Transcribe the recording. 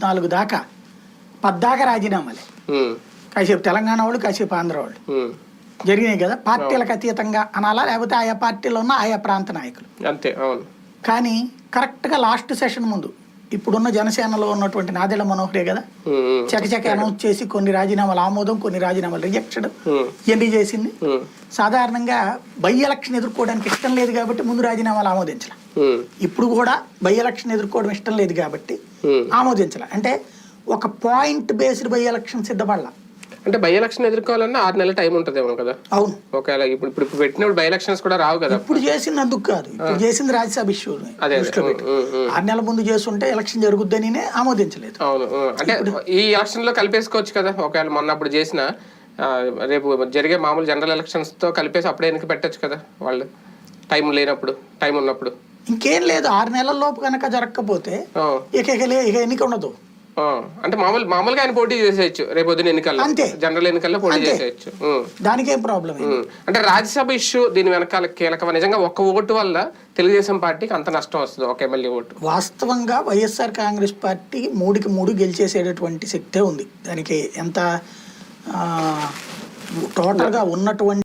పద్నాలుగు దాకా. పద్దాకా రాజీనామాలే కాసేపు తెలంగాణ వాళ్ళు కాసేపు ఆంధ్ర వాళ్ళు. జరిగినాయి కదా పార్టీలకు అతీతంగా అనాలా? లేకపోతే ఆయా పార్టీలో ఉన్న ఆయా ప్రాంత నాయకులు. అంతే అవును. కానీ కరెక్ట్గా లాస్ట్ సెషన్ ముందు ఇప్పుడున్న జనసేనలో ఉన్నటువంటి నాదెళ్ళ మనోహరే కదా? చకచక అనౌన్స్ చేసి కొన్ని రాజీనామాలు ఆమోదం కొన్ని రాజీనామాలు రిజెక్షన్ ఎన్ని చేసింది? సాధారణంగా బై ఎలక్షన్ ఎదుర్కోవడానికి ఇష్టం లేదు కాబట్టి ముందు రాజీనామాలు ఆమోదించాల. ఇప్పుడు కూడా బై ఎలక్షన్ ఎదుర్కోవడం ఇష్టం లేదు కాబట్టి ఉమ్. ఆమోదించాల. అంటే ఒక పాయింట్ బేస్డ్ బై ఎలక్షన్ సిద్ధపడాల. అంటే బై ఎలక్షన్ ఎదుర్కోవాలన్నా ఆరు నెలల టైం ఉంటుందేమో కదా? అవును. ఒకవేళ ఇప్పుడు ఇప్పుడు పెట్టినప్పుడు బై ఎలక్షన్స్ కూడా రావు కదా? ఇప్పుడు చేసింది అందుకు కాదు. ఇప్పుడు చేసింది రాజ్యసభ ఇష్యూ ఉమ్. ఆరు నెలల ముందు చేస్తుంటే ఎలక్షన్ జరుగుద్దని ఆమోదించలేదు. అవును. అంటే ఈ ఎలక్షన్లో కలిపేసుకోవచ్చు కదా? ఒకవేళ మొన్న అప్పుడు చేసిన రేపు జరిగే మామూలు జనరల్ ఎలక్షన్స్తో కలిపేసి అప్పుడే ఎన్నిక పెట్టొచ్చు కదా వాళ్ళు? టైం లేనప్పుడు టైం ఉన్నప్పుడు. ఇంకేం లేదు ఆరు నెలల లోపు కనుక జరగకపోతే ఇక ఇక లే- ఇక ఎన్నిక ఉండదు ఆ. అంటే మామూలు మామూలుగా ఆయన పోటీ చేసేయచ్చు రేపు పొద్దున ఎన్నికల్లో అంతే. జనరల్ ఎన్నికల్లో పోటీ అంతే. చేసేయచ్చు ఉమ్. దానికేం ప్రాబ్లం. అంటే రాజ్యసభ ఇష్యూ దీని వెనకాల కీలకం నిజంగా ఒక్క ఓటు వల్ల తెలుగుదేశం పార్టీకి అంత నష్టం వస్తుంది ఒక ఎమ్మెల్యే ఓటు వాస్తవంగా వైఎస్ఆర్ కాంగ్రెస్ పార్టీ మూడుకి మూడు గెలిచేసేటటువంటి శక్తే ఉంది దానికి ఎంత ఆ, టోటల్గా ఉన్నటువంటి